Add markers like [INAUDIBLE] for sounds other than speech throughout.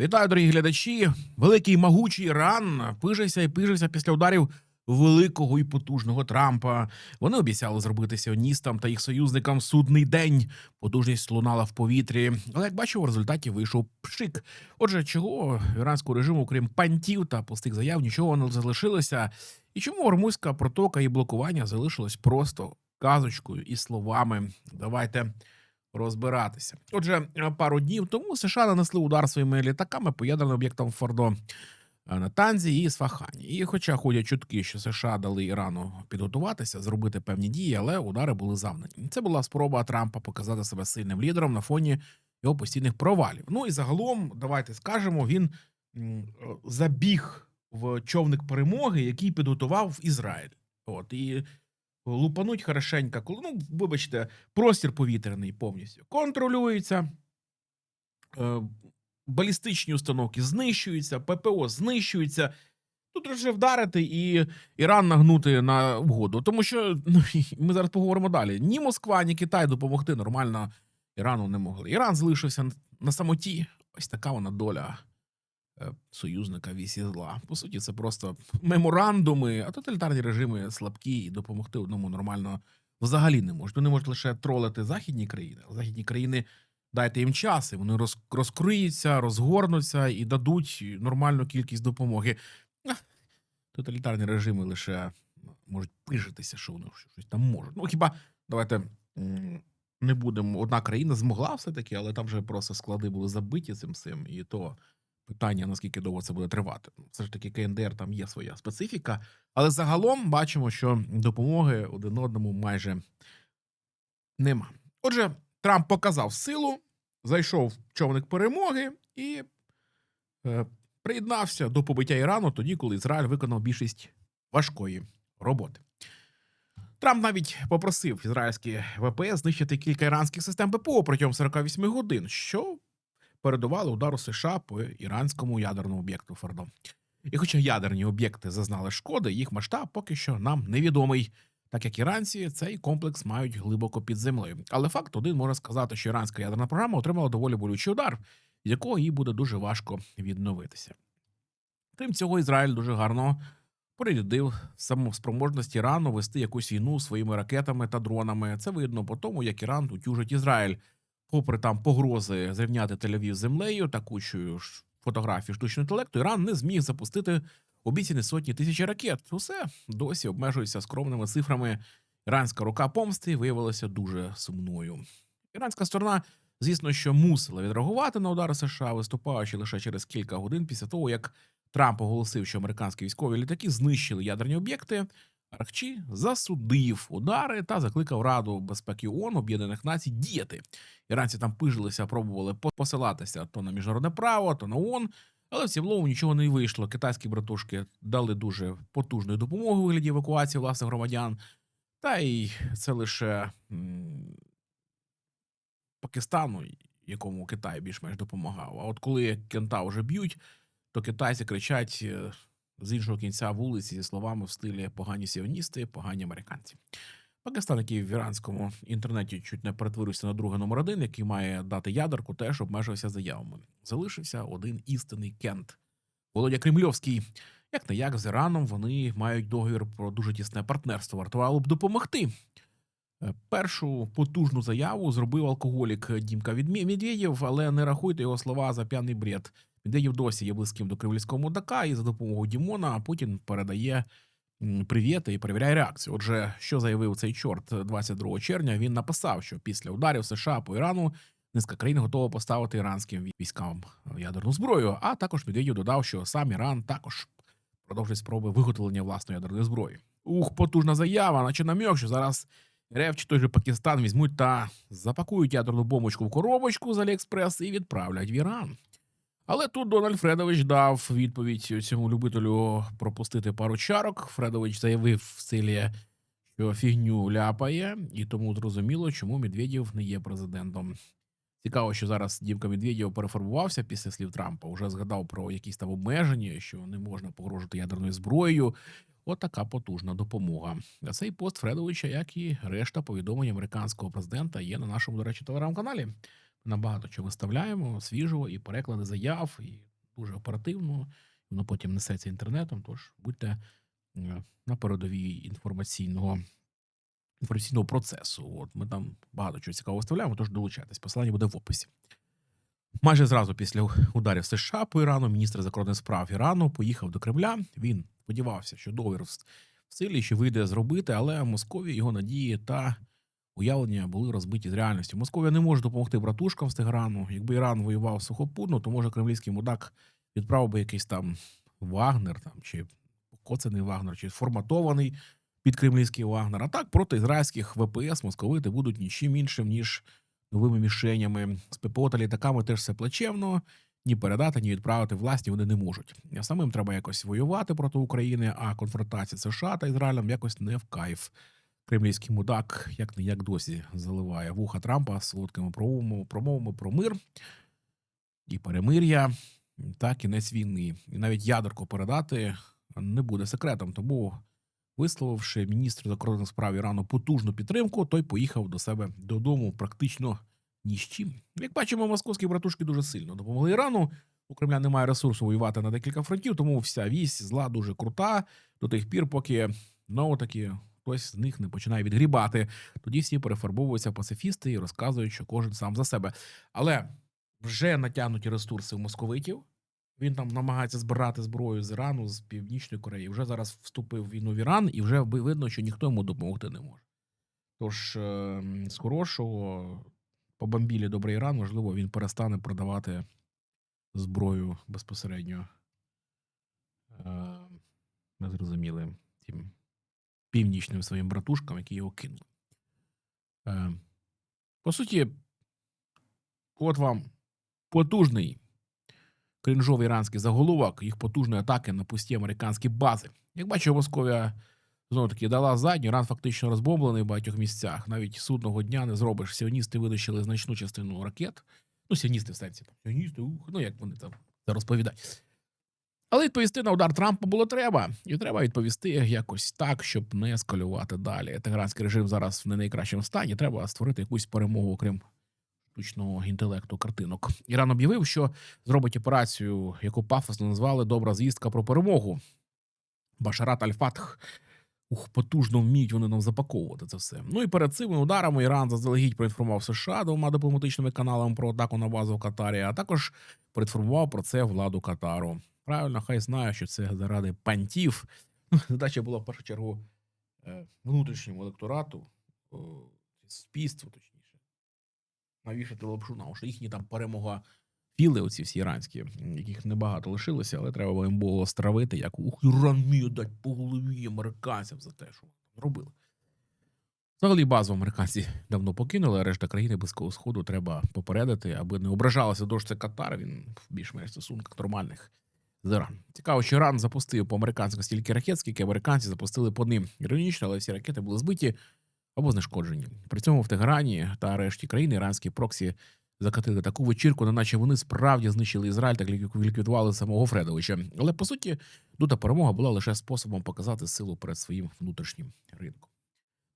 Вітаю, дорогі глядачі. Великий могучий Іран пижився і пижився після ударів великого і потужного Трампа. Вони обіцяли зробити сіоністам та їх союзникам судний день. Потужність лунала в повітрі. Але як бачимо, в результаті вийшов пшик. Отже, чого іранського режиму, крім пантів та пустих заяв, нічого не залишилося. І чому Ормузька протока і блокування залишилось просто казочкою і словами? Давайте розбиратися. Отже, пару днів тому США нанесли удар своїми літаками по ядерним об'єктам Фордо е, на Танзі і Сфахані. І, хоча ходять чутки, що США дали Ірану підготуватися, зробити певні дії, але удари були завдані. Це була спроба Трампа показати себе сильним лідером на фоні його постійних провалів. Ну і загалом, давайте скажемо, він е, забіг в човник перемоги, який підготував Ізраїль. От і лупануть хорошенько, ну, вибачте, простір повітряний повністю контролюється. Е, балістичні установки знищуються, ППО знищуються. Тут вже вдарити і Іран нагнути на вгоду. Тому що ну, [LAUGHS] ми зараз поговоримо далі. Ні Москва, ні Китай допомогти нормально Ірану не могли. Іран залишився на самоті. Ось така вона доля союзника вісі зла. По суті, це просто меморандуми, а тоталітарні режими слабкі і допомогти одному нормально взагалі не можуть. Вони можуть лише тролити західні країни. А західні країни дайте їм час, і вони роз, розкриються, розгорнуться і дадуть нормальну кількість допомоги. Тоталітарні режими лише можуть пижитися, що вони щось там можуть. Ну хіба давайте не будемо. Одна країна змогла все-таки, але там вже просто склади були забиті цим всім, і то питання, наскільки довго це буде тривати. Все ж таки, КНДР там є своя специфіка, але загалом бачимо, що допомоги один одному майже нема. Отже, Трамп показав силу, зайшов човник перемоги і е, приєднався до побиття Ірану тоді, коли Ізраїль виконав більшість важкої роботи. Трамп навіть попросив ізраїльські ВПС знищити кілька іранських систем ППО протягом 48 годин, що передувало удару США по іранському ядерному об'єкту Фордо. І хоча ядерні об'єкти зазнали шкоди, їх масштаб поки що нам невідомий, так як іранці цей комплекс мають глибоко під землею. Але факт один може сказати, що іранська ядерна програма отримала доволі болючий удар, з якого їй буде дуже важко відновитися. Крім цього, Ізраїль дуже гарно перерядив самоспроможність Ірану вести якусь війну своїми ракетами та дронами. Це видно по тому, як Іран утюжить Ізраїль. Попри там погрози зрівняти Тель-Авів землею та кучою фотографій штучного інтелекту, Іран не зміг запустити обіцяні сотні тисяч ракет. Усе досі обмежується скромними цифрами. Іранська рука помсти виявилася дуже сумною. Іранська сторона, звісно, що мусила відреагувати на удари США, виступаючи лише через кілька годин після того, як Трамп оголосив, що американські військові літаки знищили ядерні об'єкти. Аркчі засудив удари та закликав Раду безпеки ООН Об'єднаних Націй діяти. Іранці там пижилися, пробували посилатися то на міжнародне право, то на ООН, але в цілому нічого не вийшло. Китайські братушки дали дуже потужну допомогу у вигляді евакуації власних громадян. Та й це лише Пакистану, якому Китай більш-менш допомагав. А от коли кента вже б'ють, то китайці кричать е, з іншого кінця вулиці зі словами в стилі погані сіоністи, погані американці. Пакистан, який в іранському інтернеті чуть не перетворився на другий номер один, який має дати ядерку, теж обмежився заявами. Залишився один істинний кент Володя Кремльовський. Як не як з Іраном вони мають договір про дуже тісне партнерство. Вартувало б допомогти. Е, Першу потужну заяву зробив алкоголік Дімка Медведєв, але не рахуйте його слова за п'яний бред. Медведєв досі є близьким до кремлівського мудака, і за допомогою Дімона Путін передає привіти і перевіряє реакцію. Отже, що заявив цей чорт 22 червня? Він написав, що після ударів США по Ірану низка країн готова поставити іранським військам ядерну зброю. А також Медведєв додав, що сам Іран також продовжить спроби виготовлення власної ядерної зброї. Ух, потужна заява, наче намек, що зараз РФ чи той же Пакистан візьмуть та запакують ядерну бомбочку в коробочку з Аліекспрес і відправлять в Іран. Але тут Дональд Фредович дав відповідь цьому любителю пропустити пару чарок. Фредович заявив в силі, що фігню ляпає, і тому зрозуміло, чому Медведєв не є президентом. Цікаво, що зараз Дімка Медведєв перефарбувався після слів Трампа. Уже згадав про якісь там обмеження, що не можна погрожувати ядерною зброєю. От така потужна допомога. А цей пост Фредовича, як і решта повідомлень американського президента, є на нашому, до речі, телеграм-каналі. Набагато чого виставляємо свіжого і переклади заяв, і дуже оперативно, воно потім несеться інтернетом. Тож будьте е, на передовій інформаційного інформаційного процесу. От ми там багато чого цікавого виставляємо, тож долучайтесь. Посилання буде в описі. Майже зразу після ударів США по Ірану міністр закордонних справ Ірану поїхав до Кремля. Він сподівався, що договір в силі, що вийде зробити, але в Москові його надії та уявлення були розбиті з реальністю. Московія не може допомогти братушкам з Теграну. Якби Іран воював сухопутно, то може кремлівський мудак відправив би якийсь там Вагнер там чи коцаний Вагнер, чи форматований під кремлівський Вагнер. А так проти ізраїльських ВПС московити будуть нічим іншим, ніж новими мішенями. З ППО та літаками теж все плачевно. Ні передати, ні відправити власні вони не можуть. Самим треба якось воювати проти України, а конфронтація США та Ізраїлем якось не в кайф. Кремлівський мудак як не як досі заливає вуха Трампа солодкими промовами, промовами про мир і перемир'я та кінець війни. І навіть ядерку передати не буде секретом. Тому, висловивши міністр закордонних справ Ірану потужну підтримку, той поїхав до себе додому практично ні з чим. Як бачимо, московські братушки дуже сильно допомогли Ірану. У Кремля немає ресурсу воювати на декілька фронтів, тому вся вісь зла дуже крута до тих пір, поки знову таки хтось з них не починає відгрібати. Тоді всі перефарбовуються пацифісти і розказують, що кожен сам за себе. Але вже натягнуті ресурси у московитів. Він там намагається збирати зброю з Ірану, з Північної Кореї. Вже зараз вступив війну в Іран, і вже видно, що ніхто йому допомогти не може. Тож е, з хорошого по бомбілі добрий Іран, можливо, він перестане продавати зброю безпосередньо. Е, незрозумілим тим північним своїм братушкам, які його кинули. Е, по суті, от вам потужний крінжовий іранський заголовок, їх потужної атаки на пусті американські бази. Як бачимо, Московія знову таки дала задню, Іран фактично розбомблений в багатьох місцях. Навіть судного дня не зробиш. Сіоністи винищили значну частину ракет. Ну, сіоністи в сенсі. Сіоністи, ух, ну як вони там розповідають. Але відповісти на удар Трампа було треба, і треба відповісти якось так, щоб не ескалювати далі. Тегранський режим зараз в не найкращому стані. Треба створити якусь перемогу, окрім штучного інтелекту картинок. Іран об'явив, що зробить операцію, яку пафосно назвали Добра звістка про перемогу. Башарат Аль-Фатх. Ух, потужно вміють вони нам запаковувати це все. Ну і перед цими ударами Іран заздалегідь проінформував США двома дипломатичними каналами про атаку на базу в Катарі, а також проінформував про це владу Катару. Правильно, хай знає, що це заради пантів. Ну, Задача була в першу чергу е, внутрішньому електорату, о, суспільству, точніше, навішати лапшу на що їхні там перемога філи, оці всі іранські, яких небагато лишилося, але треба їм було стравити, як ух, Іран вміє дати по голові американцям за те, що там робили. Взагалі базу американці давно покинули, а решта країни Близького Сходу треба попередити, аби не ображалося дощ Катар, він в більш-менш стосунках нормальних з Цікаво, що Іран запустив по американську стільки ракет, скільки американці запустили по ним. Іронічно, але всі ракети були збиті або знешкоджені. При цьому в Тегерані та решті країни іранські проксі закатили таку вечірку, неначе вони справді знищили Ізраїль та лік- ліквідували самого Фредовича. Але по суті, дута перемога була лише способом показати силу перед своїм внутрішнім ринком.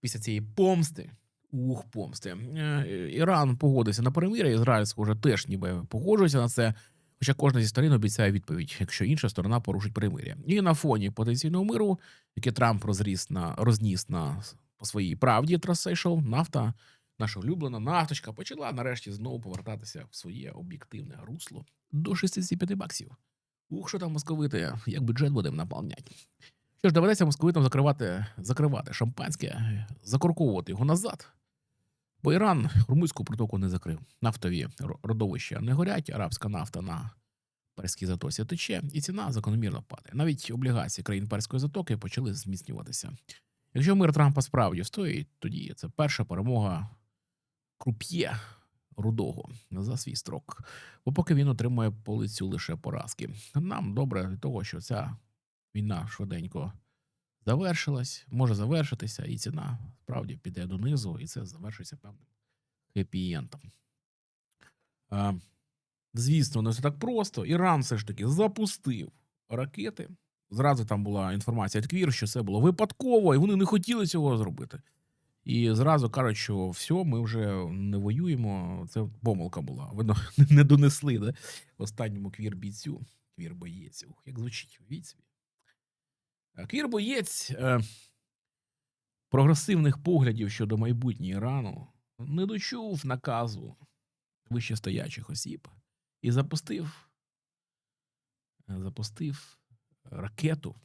Після цієї помсти. Ух, помсти. е, Іран погодився на перемир'я, Ізраїль, схоже, теж ніби погоджується на це. Хоча кожна зі сторін обіцяє відповідь, якщо інша сторона порушить перемир'я. І на фоні потенційного миру, який Трамп розріс на розніс на по своїй правді Трасейшл, нафта, наша улюблена нафточка, почала нарешті знову повертатися в своє об'єктивне русло до 65 баксів. Ух, що там московити, як бюджет будемо наповняти. Що ж, доведеться московитам закривати, закривати шампанське, закорковувати його назад. Бо Іран Румунську протоку не закрив. Нафтові родовища не горять, арабська нафта на Перській затоці тече, і ціна закономірно падає. Навіть облігації країн Перської затоки почали зміцнюватися. Якщо мир Трампа справді стоїть, тоді це перша перемога круп'є рудого за свій строк. Бо поки він отримує по лицю лише поразки. Нам добре від того, що ця війна швиденько завершилась, може завершитися, і ціна справді піде донизу, і це завершиться певним хеппі-єнтом. Звісно, не все так просто. Іран все ж таки запустив ракети. Зразу там була інформація від Квір, що це було випадково, і вони не хотіли цього зробити. І зразу кажуть, що все, ми вже не воюємо. Це помилка була. Видно, не донесли да? останньому квір-бійцю. Квір-боєць. Ух, як звучить, уявіть собі. А Квір-боєць е, прогресивних поглядів щодо майбутнього Ірану не дочув наказу вищестоячих осіб і запустив, е, запустив ракету.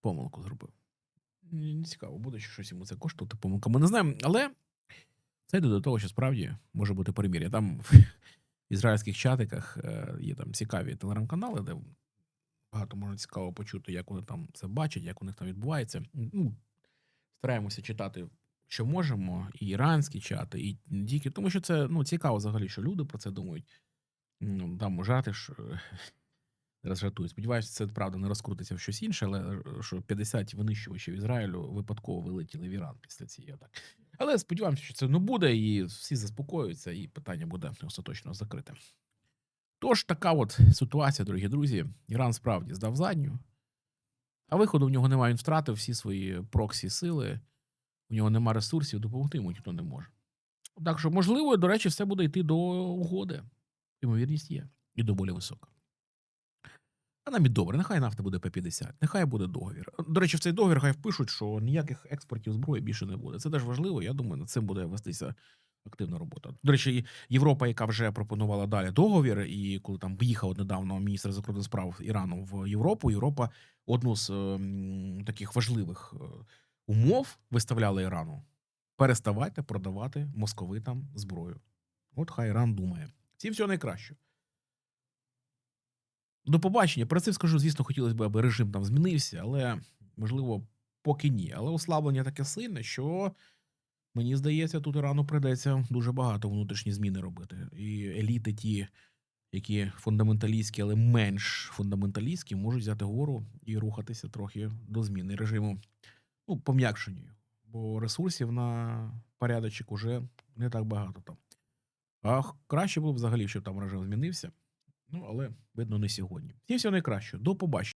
Помилку зробив. Не цікаво, буде чи щось йому це коштувати. Помилка. Ми не знаємо, але це йде до того, що справді може бути перемір'я. Там в [LAUGHS] ізраїльських чатиках е, є там цікаві телеграм-канали, де багато можна цікаво почути, як вони там це бачать, як у них там відбувається. Ну, стараємося читати, що можемо, і іранські чати, і не тільки, тому що це ну, цікаво взагалі, що люди про це думають. Ну, Там жарти ж [LAUGHS] зараз жартую. Сподіваюся, це правда не розкрутиться в щось інше, але що 50 винищувачів Ізраїлю випадково вилетіли в Іран після цієї атаки. Але сподіваємося, що це не буде, і всі заспокоюються, і питання буде остаточно закрите. Тож така от ситуація, дорогі друзі. Іран справді здав задню, а виходу в нього немає. Він втратив всі свої проксі сили, у нього немає ресурсів, допомогти йому ніхто не може. Так що, можливо, до речі, все буде йти до угоди. Ймовірність є і доволі висока. А нам і добре, нехай нафта буде П-50, нехай буде договір. До речі, в цей договір хай впишуть, що ніяких експортів зброї більше не буде. Це теж важливо. Я думаю, над цим буде вестися активна робота. До речі, Європа, яка вже пропонувала далі договір, і коли там виїхав недавно міністр закордонних справ Ірану в Європу, Європа одну з ем, таких важливих е, умов виставляла Ірану переставайте продавати московитам зброю. От хай Іран думає. Всім всього найкращого. До побачення. Про це скажу, звісно, хотілося б, аби режим там змінився, але можливо, поки ні. Але ослаблення таке сильне, що мені здається, тут Ірану прийдеться дуже багато внутрішні зміни робити. І еліти, ті, які фундаменталістські, але менш фундаменталістські, можуть взяти гору і рухатися трохи до зміни режиму. Ну, пом'якшенню. Бо ресурсів на порядочок уже не так багато там. А краще було б взагалі, щоб там режим змінився. Ну, але видно, не сьогодні. Всім всього найкращого. До побачення.